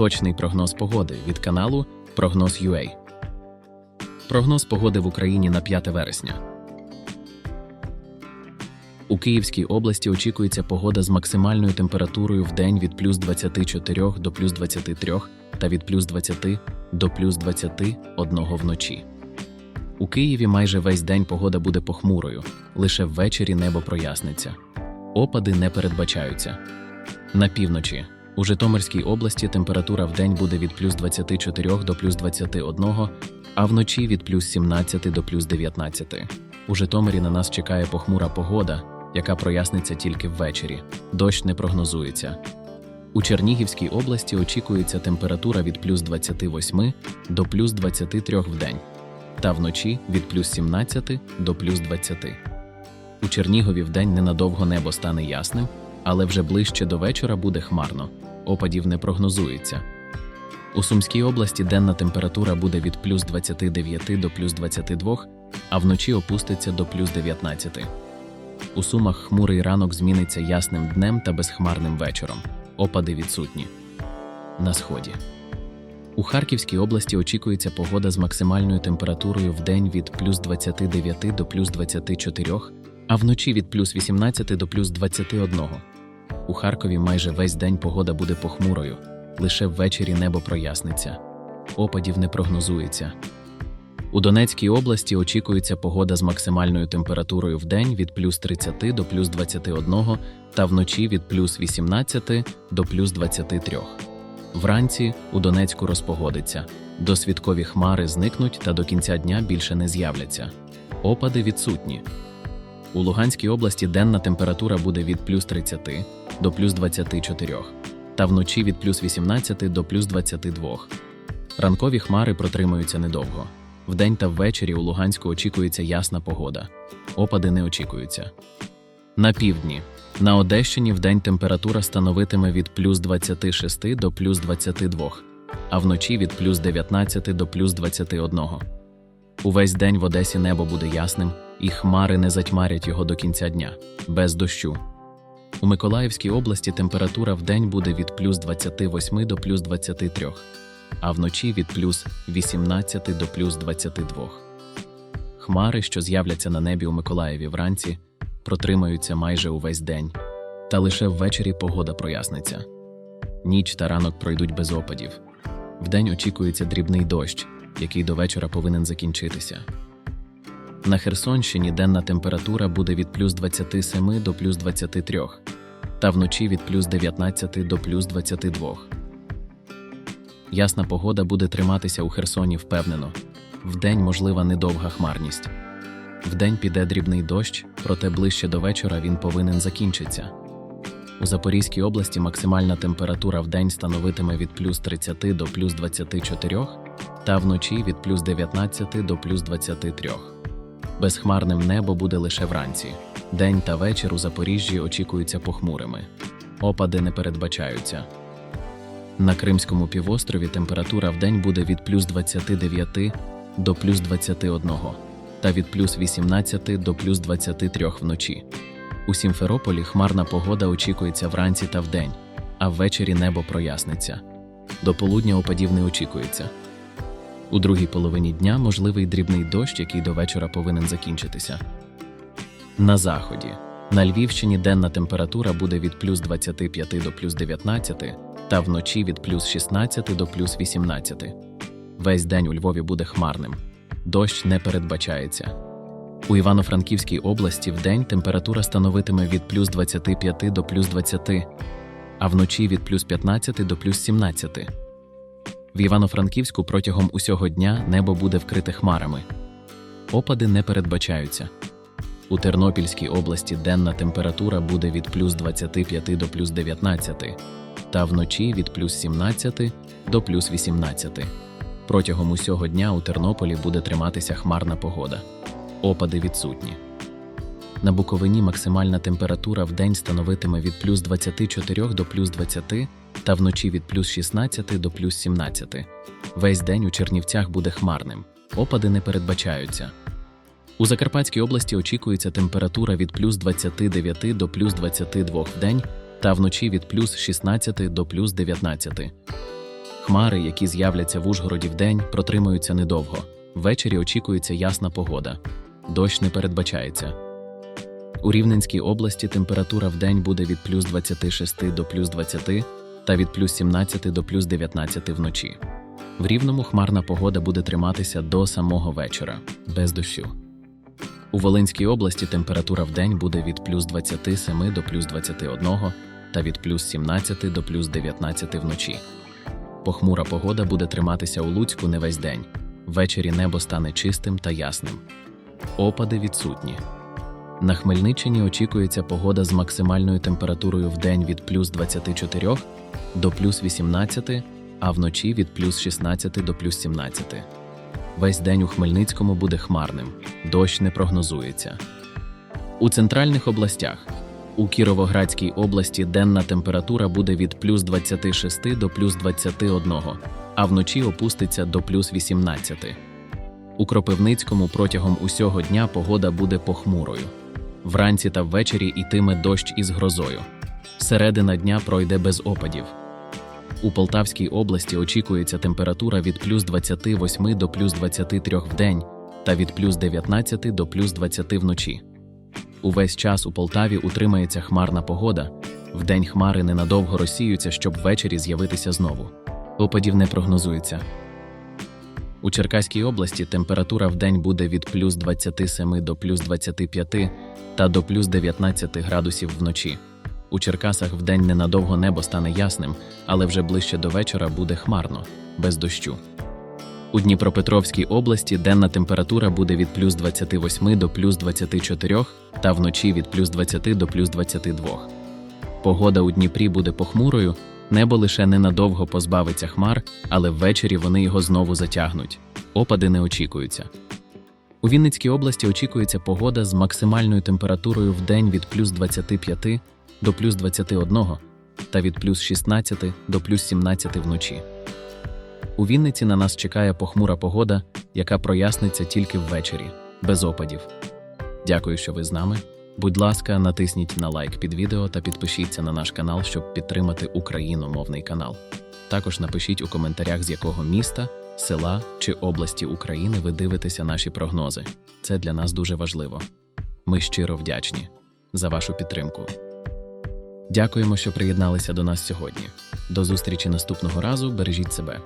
Точний прогноз погоди від каналу Прогноз UA. Прогноз погоди в Україні на 5 вересня. У Київській області очікується погода з максимальною температурою в день від плюс 24 до плюс 23 та від плюс 20 до плюс 21 вночі. У Києві майже весь день погода буде похмурою, лише ввечері небо проясниться. Опади не передбачаються. На півночі у Житомирській області температура в день буде від плюс 24 до плюс 21, а вночі від плюс 17 до плюс 19. У Житомирі на нас чекає похмура погода, яка проясниться тільки ввечері. Дощ не прогнозується. У Чернігівській області очікується температура від плюс 28 до плюс 23 в день, та вночі від плюс 17 до плюс 20. У Чернігові вдень ненадовго небо стане ясним, але вже ближче до вечора буде хмарно. Опадів не прогнозується. У Сумській області денна температура буде від плюс 29 до плюс 22, а вночі опуститься до плюс 19. У Сумах хмурий ранок зміниться ясним днем та безхмарним вечором. Опади відсутні. На сході. У Харківській області очікується погода з максимальною температурою в день від плюс 29 до плюс 24, а вночі від плюс 18 до плюс 21. У Харкові майже весь день погода буде похмурою, лише ввечері небо проясниться. Опадів не прогнозується. У Донецькій області очікується погода з максимальною температурою в день від плюс 30 до плюс 21 та вночі від плюс 18 до плюс 23. Вранці у Донецьку розпогодиться. Досвідкові хмари зникнуть та до кінця дня більше не з'являться. Опади відсутні. У Луганській області денна температура буде від плюс 30 до плюс 24, та вночі від плюс 18 до плюс 22. Ранкові хмари протримуються недовго. Вдень та ввечері у Луганську очікується ясна погода. Опади не очікуються. На півдні. На Одещині вдень температура становитиме від плюс 26 до плюс 22, а вночі від плюс 19 до плюс 21. Увесь день в Одесі небо буде ясним, і хмари не затьмарять його до кінця дня, без дощу. У Миколаївській області температура в день буде від плюс 28 до плюс 23, а вночі від плюс 18 до плюс 22. Хмари, що з'являться на небі у Миколаєві вранці, протримаються майже увесь день, та лише ввечері погода проясниться. Ніч та ранок пройдуть без опадів. Вдень очікується дрібний дощ, який до вечора повинен закінчитися. На Херсонщині денна температура буде від плюс 27 до плюс 23, та вночі від плюс 19 до плюс 22. Ясна погода буде триматися у Херсоні впевнено. Вдень можлива недовга хмарність. Вдень піде дрібний дощ, проте ближче до вечора він повинен закінчитися. У Запорізькій області максимальна температура вдень становитиме від плюс 30 до плюс 24, та вночі від плюс 19 до плюс 23. Безхмарним небо буде лише вранці. День та вечір у Запоріжжі очікуються похмурими. Опади не передбачаються. На Кримському півострові температура вдень буде від плюс 29 до плюс 21 та від плюс 18 до плюс 23 вночі. У Сімферополі хмарна погода очікується вранці та вдень, а ввечері небо проясниться. До полудня опадів не очікується. У другій половині дня можливий дрібний дощ, який до вечора повинен закінчитися. На заході. На Львівщині денна температура буде від плюс 25 до плюс 19 та вночі від плюс 16 до плюс 18. Весь день у Львові буде хмарним. Дощ не передбачається. У Івано-Франківській області вдень температура становитиме від плюс 25 до плюс 20, а вночі від плюс 15 до плюс 17. В Івано-Франківську протягом усього дня небо буде вкрите хмарами. Опади не передбачаються. У Тернопільській області денна температура буде від плюс 25 до плюс 19, та вночі від плюс 17 до плюс 18. Протягом усього дня у Тернополі буде триматися хмарна погода. Опади відсутні. На Буковині максимальна температура в день становитиме від плюс 24 до плюс 20 та вночі від плюс 16 до плюс 17. Весь день у Чернівцях буде хмарним. Опади не передбачаються. У Закарпатській області очікується температура від плюс 29 до плюс 22 в день та вночі від плюс 16 до плюс 19. Хмари, які з'являться в Ужгороді вдень, протримаються недовго. Ввечері очікується ясна погода. Дощ не передбачається. У Рівненській області температура вдень буде від плюс 26 до плюс 20 та від плюс 17 до плюс 19 вночі. В Рівному хмарна погода буде триматися до самого вечора, без дощу. У Волинській області температура вдень буде від плюс 27 до плюс 21 та від плюс 17 до плюс 19 вночі. Похмура погода буде триматися у Луцьку не весь день. Ввечері небо стане чистим та ясним. Опади відсутні. На Хмельниччині очікується погода з максимальною температурою в день від плюс 24 до плюс 18, а вночі від плюс 16 до плюс 17. Весь день у Хмельницькому буде хмарним, дощ не прогнозується. У центральних областях у Кіровоградській області денна температура буде від плюс 26 до плюс 21, а вночі опуститься до плюс 18. У Кропивницькому протягом усього дня погода буде похмурою. Вранці та ввечері йтиме дощ із грозою. Середина дня пройде без опадів. У Полтавській області очікується температура від плюс 28 до плюс 23 в день та від плюс 19 до плюс 20 вночі. Увесь час у Полтаві утримається хмарна погода. Вдень хмари ненадовго розсіються, щоб ввечері з'явитися знову. Опадів не прогнозується. У Черкаській області температура вдень буде від плюс 27 до плюс 25 та до плюс 19 градусів вночі. У Черкасах вдень ненадовго небо стане ясним, але вже ближче до вечора буде хмарно, без дощу. У Дніпропетровській області денна температура буде від плюс 28 до плюс 24 та вночі від плюс 20 до плюс 22. Погода у Дніпрі буде похмурою, небо лише ненадовго позбавиться хмар, але ввечері вони його знову затягнуть. Опади не очікуються. У Вінницькій області очікується погода з максимальною температурою в день від плюс 25 до плюс 21 та від плюс 16 до плюс 17 вночі. У Вінниці на нас чекає похмура погода, яка проясниться тільки ввечері, без опадів. Дякую, що ви з нами. Будь ласка, натисніть на лайк під відео та підпишіться на наш канал, щоб підтримати україномовний канал. Також напишіть у коментарях, з якого міста, села чи області України ви дивитеся наші прогнози. Це для нас дуже важливо. Ми щиро вдячні за вашу підтримку. Дякуємо, що приєдналися до нас сьогодні. До зустрічі наступного разу. Бережіть себе.